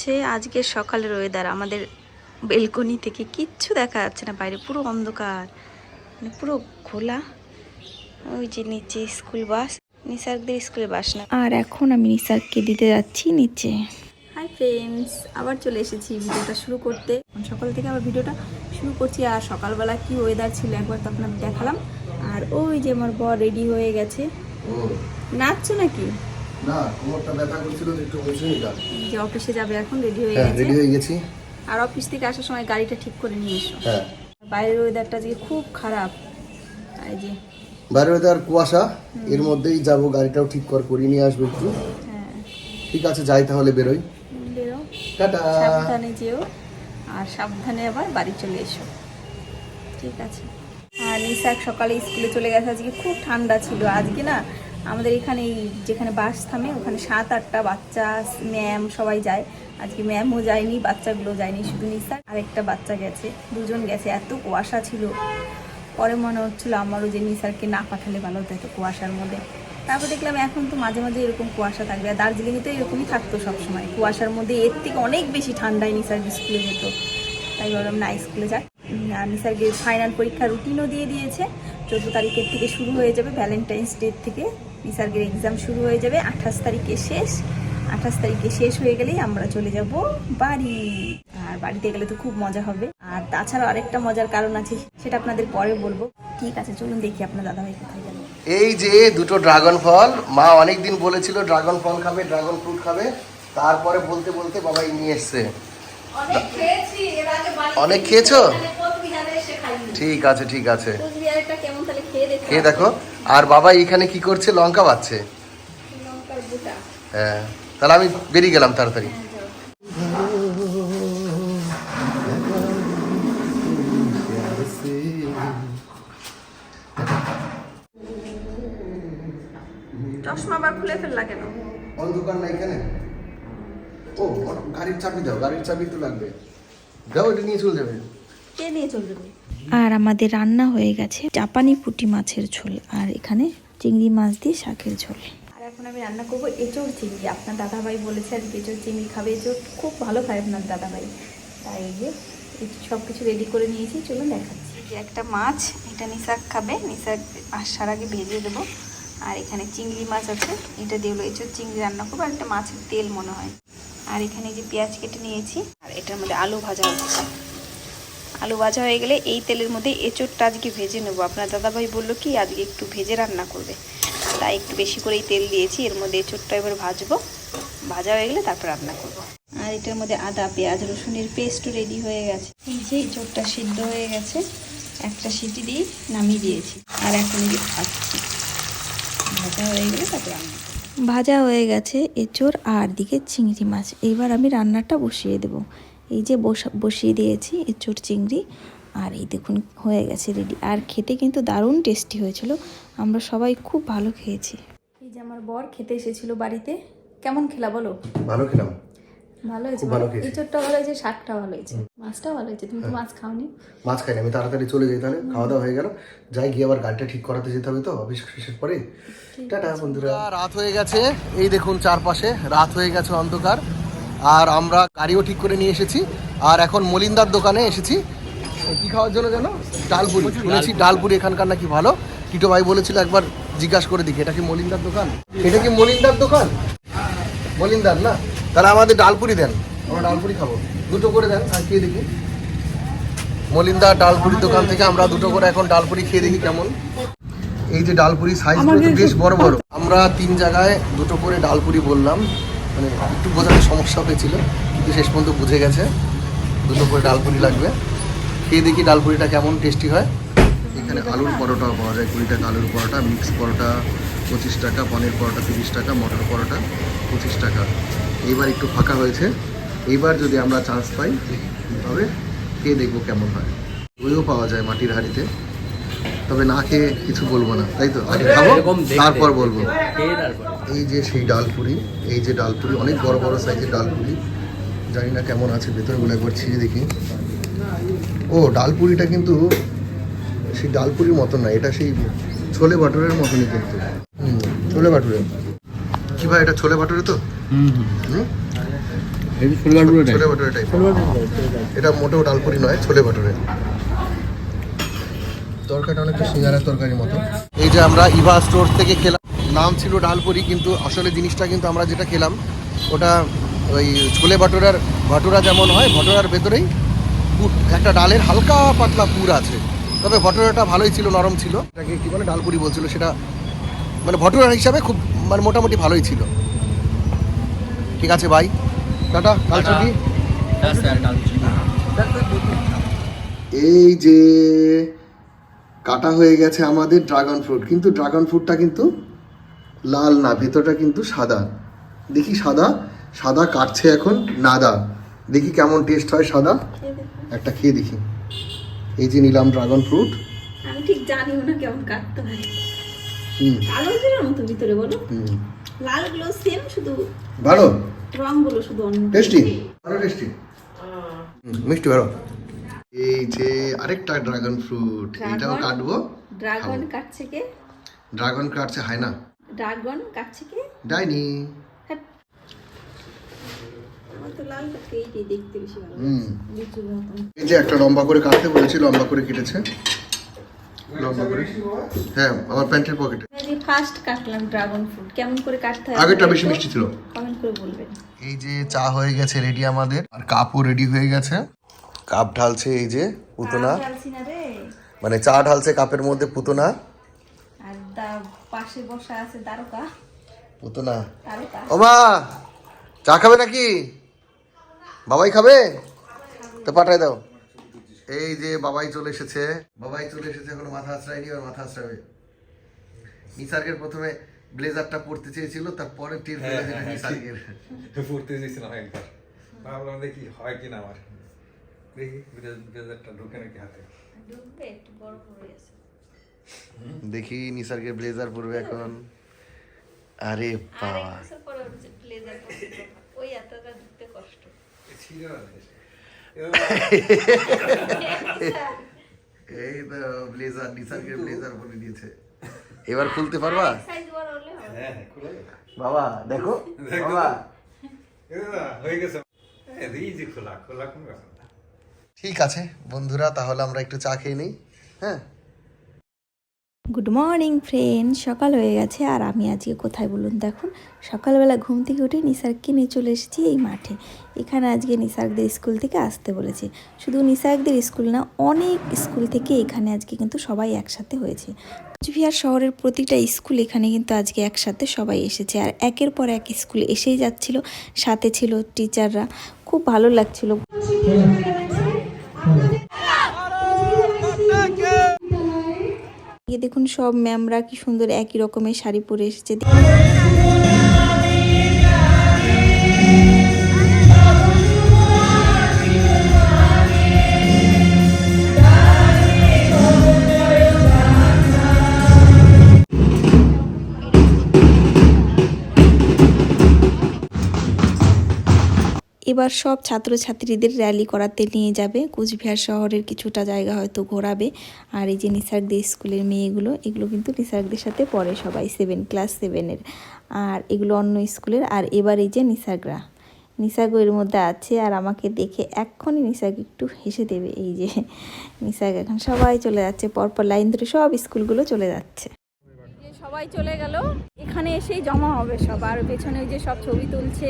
হচ্ছে আজকের সকালের ওয়েদার আমাদের বেলকনি থেকে কিচ্ছু দেখা যাচ্ছে না, বাইরে পুরো অন্ধকার। মানে পুরো খোলা। ওই যে নিচে স্কুল বাস নিসার্কদের স্কুলে বাস না। আর এখন আমি নিসার্ককে দিতে যাচ্ছি নিচে। হাই ফ্রেন্ডস আবার চলে এসেছি ভিডিওটা শুরু করতে। সকাল থেকে আবার ভিডিওটা শুরু করছি। আর সকালবেলা কি ওয়েদার ছিল একবার তো আপনাদের দেখালাম। আর ওই যে আমার বর রেডি হয়ে গেছে। নাচছো নাকি? না কোমরটা ব্যথা করছিল একটু বসে নিলাম যে অফিসে যাবে এখন রেডি হয়ে হ্যাঁ গেছে। রেডি হয়ে গেছি। আর অফিস থেকে আসার সময় গাড়িটা ঠিক করে নিয়ে এসো। হ্যাঁ। বাইরের ওয়েদারটা আজকে খুব খারাপ। এই যে বাইরে weather কুয়াশা এর মধ্যেই যাব গাড়িটাও ঠিক কর করিয়ে নিয়ে আসব একটু। হ্যাঁ। ঠিক আছে যাই তাহলে বেরোই। বেরো। টাটা। সাবধানে যেও। আর সাবধানে আবার বাড়ি চলে এসো। ঠিক আছে। আর নিশাক সকালে স্কুলে চলে গেছে আজকে খুব ঠান্ডা ছিল। আজকে না আমাদের এখানে এই যেখানে বাস থামে, ওখানে সাত, আটটা বাচ্চা, ম্যাম সবাই যায়। আজকে ম্যামও যায়নি, বাচ্চাগুলো যায়নি, শুধু নিসার। আর একটা বাচ্চা গেছে, দুজন গেছে, এত কুয়াশা ছিল। পরে মনে হচ্ছিল আমারও যে নিসারকে না পাঠালে ভালো হতো এত কুয়াশার মধ্যে। তারপর দেখলাম এখন তো মাঝে মাঝে এরকম কুয়াশা থাকবে, আর দার্জিলিংয়ে তো এরকমই থাকতো সবসময়। কুয়াশার মধ্যে এর থেকে অনেক বেশি ঠান্ডায় নিসার স্কুলে যেত তাই ভাবলাম, না, স্কুলে যাক। আর নিসারকে ফাইনাল পরীক্ষার রুটিনও দিয়ে দিয়েছে। চোদ্দ তারিখের থেকে শুরু হয়ে যাবে ভ্যালেন্টাইন্স ডে থেকে। নিসার্গের এক্সাম শুরু হয়ে যাবে আঠাশ তারিখে শেষ। আঠাশ তারিখে শেষ হয়ে গেলেই আমরা চলে যাব বাড়ি। আর বাড়িতে গেলে তো খুব মজা হবে। আর তাছাড়া আরেকটা মজার কারণ আছে সেটা আপনাদের পরে বলব। ঠিক আছে চলুন দেখি আপনার দাদাভাই কোথায় গেল। এই যে দুটো ড্রাগন ফল মা অনেক দিন বলেছিল ড্রাগন ফল খাবে ড্রাগন ফ্রুট খাবে। তারপরে বলতে বলতে বাবাই নিয়ে এসছে। অনেক খেয়েছি খাইনি। ঠিক আছে ঠিক আছে। কোচবিহারেরটা কেমন তাহলে খেয়ে দেখো। খেয়ে দেখো। আর বাবা এখানে কি করছে? লঙ্কা বাচ্ছে। লঙ্কার বুটা হ্যাঁ। তাহলে আমি বেরিয়ে গেলাম তাড়াতাড়ি। চশমা আবার খুলে ফেললা কেন? অন্ধকার না এখানে? ও গাড়ির চাবি দাও গাড়ির চাবি তো লাগবে। দাও এটা নিয়ে চলে যাবে। কে নিয়ে চলে যাবে? আর আমাদের রান্না হয়ে গেছে জাপানি পুঁটি মাছের ঝোল আর এখানে চিংড়ি মাছ দিয়ে শাকের ঝোল। আর এখন আমি রান্না করব এঁচোড় চিংড়ি। আপনার দাদাভাই বলেছে আজকে এঁচোড় চিংড়ি খাবে। এঁচোড় খুব ভালো খায় আপনার দাদাভাই। তাই যে সব কিছু রেডি করে নিয়েছি। চলুন দেখাচ্ছি। একটা মাছ, এটা নিশাক খাবে। নিশাক আসার আগে ভেজে দেবো। আর এখানে চিংড়ি মাছ আছে। এটা দিয়ে এঁচোড় চিংড়ি রান্না করব। আর একটা মাছের তেল মনে হয়। আর এখানে যে পেঁয়াজ কেটে নিয়েছি। আর এটার মধ্যে আলু ভাজা হচ্ছে। আলু ভাজা হয়ে গেলে এই তেলের মধ্যে এঁচোড়টা আজকে ভেজে নেব। আপনার দাদাভাই বলল কি, আজকে একটু ভেজে রান্না করবে। তাই একটু বেশি করেই তেল দিয়েছি, এর মধ্যে এঁচোড়টা এবার ভাজবো। ভাজা হয়ে গেলে তারপর রান্না করব। আর এটার মধ্যে আদা, পেঁয়াজ, রসুনের পেস্টও রেডি হয়ে গেছে। এই যে এঁচোড়টা সিদ্ধ হয়ে গেছে, একটা সিটি দিয়ে নামিয়ে দিয়েছি। আর এখন যে খাচ্ছি ভাজা হয়ে গেলে তারপর রান্না ভাজা হয়ে গেছে এঁচোড় আর দিকে চিংড়ি মাছ। এইবার আমি রান্নাটা বসিয়ে দেব। এই যে বসা- বসিয়ে দিয়েছি এঁচোড় চিংড়ি। আর এই দেখুন হয়ে গেছে রেডি আর খেতে কিন্তু দারুণ টেস্টি হয়েছিল। আমরা সবাই খুব ভালো খেয়েছি। এই যে আমার বর খেতে এসেছিল বাড়িতে। কেমন খেলা বলো? ভালো খেলাম। ভালো হয়েছে ভালো ভালো হয়েছে। শাকটা ভালো হয়েছে। মাছটাও ভালো হয়েছে তুমি তো মাছ খাওনি। মাছ আমি তাড়াতাড়ি চলে যাই তাহলে। খাওয়া দাওয়া হয়ে গেল। যাই গিয়ে আবার গাড়িটা ঠিক করাতে যেতে হবে তো অফিস শেষের পরে। টাটা বন্ধুরা। রাত হয়ে গেছে। এই দেখুন চারপাশে রাত হয়ে গেছে অন্ধকার। আর আমরা গাড়িও ঠিক করে নিয়ে এসেছি। আর এখন মলিন্দার দোকানে এসেছি। কি খাওয়ার জন্য যেন? ডালপুরি। শুনেছি ডালপুরি। এখানকার নাকি ভালো। টিটো ভাই বলেছিল একবার জিজ্ঞাসা করে দেখি এটা কি মলিন্দার দোকান? এটা কি মলিন্দার দোকান? মলিন্দার না? তাহলে আমাদের ডালপুরি দেন। আমরা ডালপুরি খাব। দুটো করে দেন আর খেয়ে দেখি। মলিন্দা ডালপুরির দোকান থেকে আমরা দুটো করে এখন ডালপুরি খেয়ে দেখি কেমন। এই যে ডালপুরি সাইজ বেশ বড় বড়। আমরা তিন জায়গায় দুটো করে ডালপুরি বললাম। মানে একটু বোঝাতে সমস্যা হয়েছিল, কিন্তু শেষ পর্যন্ত বুঝে গেছে। দুটো করে ডালপুরি লাগবে। খেয়ে দেখি ডালপুরিটা কেমন টেস্টি হয়। এখানে আলুর পরোটাও পাওয়া যায়, কুড়ি টাকা আলুর পরোটা মিক্স পরোটা পঁচিশ টাকা, পনির পরোটা তিরিশ টাকা, মটর পরোটা পঁচিশ টাকা। এইবার একটু ফাঁকা হয়েছে। এইবার যদি আমরা চান্স পাই তবে খেয়ে দেখব কেমন হয়। দইও পাওয়া যায় মাটির হাঁড়িতে। তবে না খেয়ে কিছু বলব না তাই তো? আগে খাব তারপর বলব। এই যে সেই ডালপুরি এই যে ডালপুরি অনেক বড় বড় সাইজের ডালপুরি জানি না কেমন আছে ভেতরগুলো একবার ছিঁড়ে দেখি। ও ডালপুরিটা কিন্তু সেই ডালপুরির মতন না এটা সেই ছোলে বাটুরের মতনই কিন্তু। ছোলে বাটুরে কি ভাই এটা ছোলে বাটুরে তো? হুম? এই ছোলে ভাটুরে টাইপ এটা মোটেও ডালপুরি নয় ছোলে ভাটুরে। তরকারিটা অনেকটা সিঙ্গারার তরকারির মতো। এই যে আমরা ইভা স্টোর থেকে খেলাম নাম ছিল ডালপুরি কিন্তু আসলে জিনিসটা কিন্তু আমরা যেটা খেলাম ওটা ওই ছোলে ভাটুরার ভাটুরা যেমন হয় ভটুরার ভেতরেই একটা ডালের হালকা পাতলা পুর আছে। তবে ভটুরাটা ভালোই ছিল নরম ছিল। এটাকে কি বলে ডালপুরি বলছিল সেটা মানে ভটুরার হিসাবে খুব মানে মোটামুটি ভালোই ছিল। ঠিক আছে ভাই টাটা কাল ছুটি এই যে কাটা হয়ে গেছে আমাদের ড্রাগন ফ্রুট কিন্তু ড্রাগন ফ্রুটটা কিন্তু লাল না ভেতরটা কিন্তু সাদা। দেখি সাদা সাদা কাটছে এখন নাদা। দেখি কেমন টেস্ট হয় সাদা। একটা খেয়ে দেখি। এই যে নিলাম ড্রাগন ফ্রুট আমি ঠিক জানিও না কেমন কাটতে হয়। কালো ভিতরে বলো। হুম। লালগুলো সেম শুধু ভালো? রংগুলো শুধু অন্য। টেস্টি ভালো টেস্টি মিষ্টি ভালো। এই যে আরেকটা ড্রাগন ফ্রুট এটাও কাটবো? ড্রাগন কাটছে কে? ড্রাগন কাটছে হয় না। ড্রাগন কাটছে কে? ডাইনি। মতন। এই যে একটা লম্বা করে কাটতে বলেছি লম্বা করে কেটেছে। লম্বা করে। হ্যাঁ আমার প্যান্টের পকেটে ফার্স্ট কাটলাম ড্রাগন ফ্রুট কেমন করে কাটতে হয় আগেরটা বেশি মিষ্টি ছিল। কমেন্ট করে বলবেন। এই যে চা হয়ে গেছে রেডি আমাদের আর কাপও রেডি হয়ে গেছে। কাপ ঢালছে এই যে পুতনা। মানে চা ঢালছে কাপের মধ্যে পুতনা। আর পাশে বসা আছে দ্বারকা পুতনা। তারকা ও মা চা খাবে নাকি? বাবাই খাবে? তো পাঠায় দাও। এই যে বাবাই চলে এসেছে। বাবাই চলে এসেছে এখনও মাথা আশ্রয়নি আর মাথা আশ্রাবে নিসার্গের প্রথমে ব্লেজারটা পরতে চেয়েছিল তারপরে টের পেলে যেটা নিসার্গের। পড়তে চেয়েছিলাম একবার। ভাবলাম দেখি হয় কিনা আমার। দেখি হয়ে নিসার্গের ব্লেজার পরবে এখন। আরে বাবা। পারব। এই তো ব্লেজার নিসার্গের ব্লেজার পরে দিয়েছে। এবার খুলতে পারবা? সাইজ বড় হলে হবে। হ্যাঁ হ্যাঁ। বাবা দেখো। দেখো। বাবা। হয়ে গেছে। খোলা খোলা কোন ব্যাপার ঠিক আছে, বন্ধুরা, তাহলে আমরা একটু চা খেয়ে নিই হ্যাঁ? গুড মর্নিং ফ্রেন্ড সকাল হয়ে গেছে, আর আমি আজকে কোথায় বলুন? দেখুন, সকালবেলা ঘুম থেকে উঠে নিসার্গকে নিয়ে চলে এসেছি এই মাঠে। এখানে আজকে নিসার্গদের স্কুল থেকে আসতে বলেছে। শুধু নিসার্গদের স্কুল না, অনেক স্কুল থেকে এখানে আজকে কিন্তু সবাই একসাথে হয়েছে। কোচবিহার শহরের প্রতিটা স্কুল এখানে কিন্তু আজকে একসাথে সবাই এসেছে, আর একের পর এক স্কুল এসেই যাচ্ছিল, সাথে ছিল টিচাররা। খুব ভালো লাগছিল। দেখুন সব ম্যামরা কি সুন্দর একই রকমের শাড়ি পরে এসেছে। এবার সব ছাত্রছাত্রীদের র্যালি করাতে নিয়ে যাবে। কুচবিহার শহরের কিছুটা জায়গা হয়তো ঘোরাবে। আর এই যে নিসার্গদের স্কুলের মেয়েগুলো, এগুলো কিন্তু নিসার্গদের সাথে পড়ে সবাই সেভেন ক্লাস সেভেনের আর এগুলো অন্য স্কুলের। আর এবার এই যে নিসার্গরা নিসার্গ এর মধ্যে আছে আর আমাকে দেখে এক্ষুনি নিসার্গ একটু হেসে দেবে। এই যে নিসার্গ এখন সবাই চলে যাচ্ছে, পরপর লাইন ধরে সব স্কুলগুলো চলে যাচ্ছে। সবাই চলে গেল। এখানে এসেই জমা হবে সব আর পেছনে ওই যে সব ছবি তুলছে।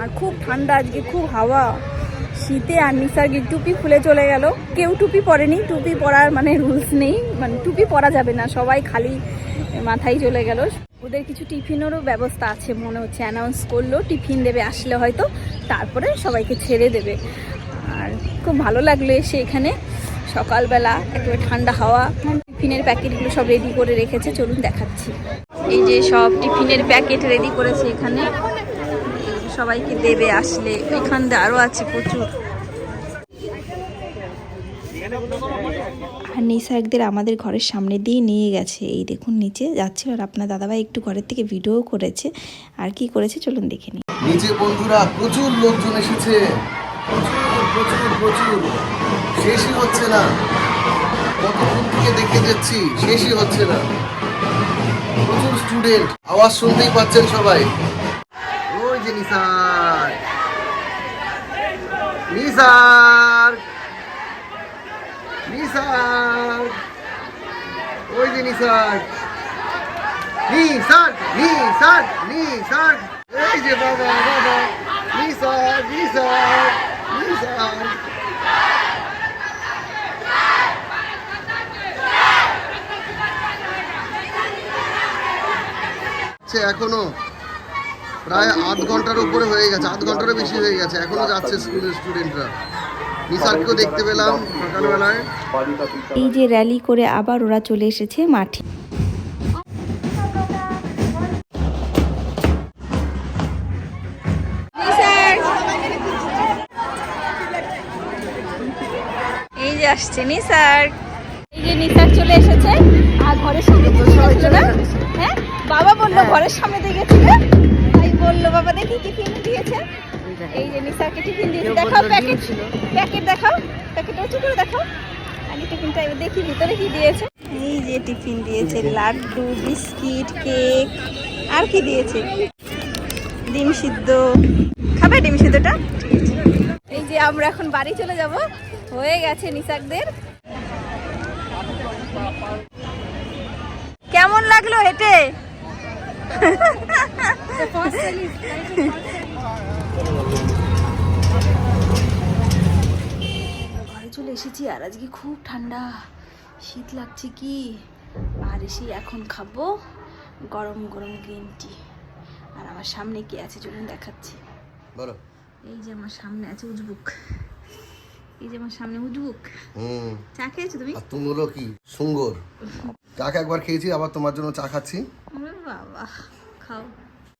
আর খুব ঠান্ডা আজকে, খুব হাওয়া। শীতে আর নিসার্গিক টুপি খুলে চলে গেল। কেউ টুপি পরেনি। টুপি পরার মানে রুলস নেই। মানে টুপি পরা যাবে না। সবাই খালি মাথায় চলে গেল। ওদের কিছু টিফিনেরও ব্যবস্থা আছে মনে হচ্ছে। অ্যানাউন্স করল, টিফিন দেবে আসলে হয়তো। তারপরে সবাইকে ছেড়ে দেবে। আর খুব ভালো লাগল এসে এখানে। সকালবেলা, একেবারে ঠান্ডা হাওয়া। টিফিনের প্যাকেটগুলো সব রেডি করে রেখেছে, চলুন দেখাচ্ছি। এই যে সব টিফিনের প্যাকেট রেডি করেছে এখানে। সবাইকে দেবে আসলে, এখান দিয়ে আরও আছে প্রচুর। আর নিসার্গদের আমাদের ঘরের সামনে দিয়ে নিয়ে গেছে। এই দেখুন নিচে যাচ্ছিল আর আপনার দাদাভাই একটু ঘরের থেকে ভিডিও করেছে। আর কি করেছে চলুন দেখে নিচে বন্ধুরা প্রচুর লোকজন এসেছে। প্রচুর প্রচুর। শেষই হচ্ছে না। কতক্ষণ থেকে দেখে যাচ্ছি, শেষই হচ্ছে না। প্রচুর স্টুডেন্ট আওয়াজ শুনতেই পাচ্ছেন সবাই। ওই যে নিসার। নিসার। নিসার। ওই যে নিসার। নিসার নিসার নিসার। এই যে বাবা বাবা। নিসার নিসার। এখনও প্রায় আধ ঘণ্টার উপরে হয়ে গেছে, আধ ঘন্টারও বেশি হয়ে গেছে, এখনও যাচ্ছে স্কুলের স্টুডেন্টরা নিসারকেও দেখতে পেলাম সকালবেলায়। এই যে র্যালি করে আবার ওরা চলে এসেছে মাঠে। যে নিসার। এই যে নিসার চলে এসেছে। আর ঘরের সামনে গেছিল না হ্যাঁ বাবা বলল ঘরের সামনে দিয়ে গেছিল তাই বলল বাবা দেখি টিফিন দিয়েছে? এই যে নিসারকে টিফিন দিয়েছে। দেখাও প্যাকেট প্যাকেট দেখাও প্যাকেট উঁচু করে দেখাও। আগে টিফিনটা এবার দেখি ভিতরে কি দিয়েছে। এই যে টিফিন দিয়েছে লাড্ডু বিস্কিট কেক। আর কি দিয়েছে? ডিম সিদ্ধ। খাবে ডিম সিদ্ধটা? আমরা এখন বাড়ি চলে যাব। হয়ে গেছে নিসাকদের। কেমন লাগল হেঁটে? ঘরে চলে এসেছি আর আজকে খুব ঠান্ডা। শীত লাগছে কি? আর এসে এখন খাব গরম গরম গ্রিন টি। আর আমার সামনে কি আছে চলুন দেখাচ্ছি। বলো। এই যে আমার সামনে আছে উজবুক। এই যে আমার সামনে উজবুক। হুম। চা খেয়েছো তুমি? আর তুমি হলো কি? সুন্দর। চা একবার খেয়েছি? আবার তোমার জন্য চা খাচ্ছি। বাবা খাও।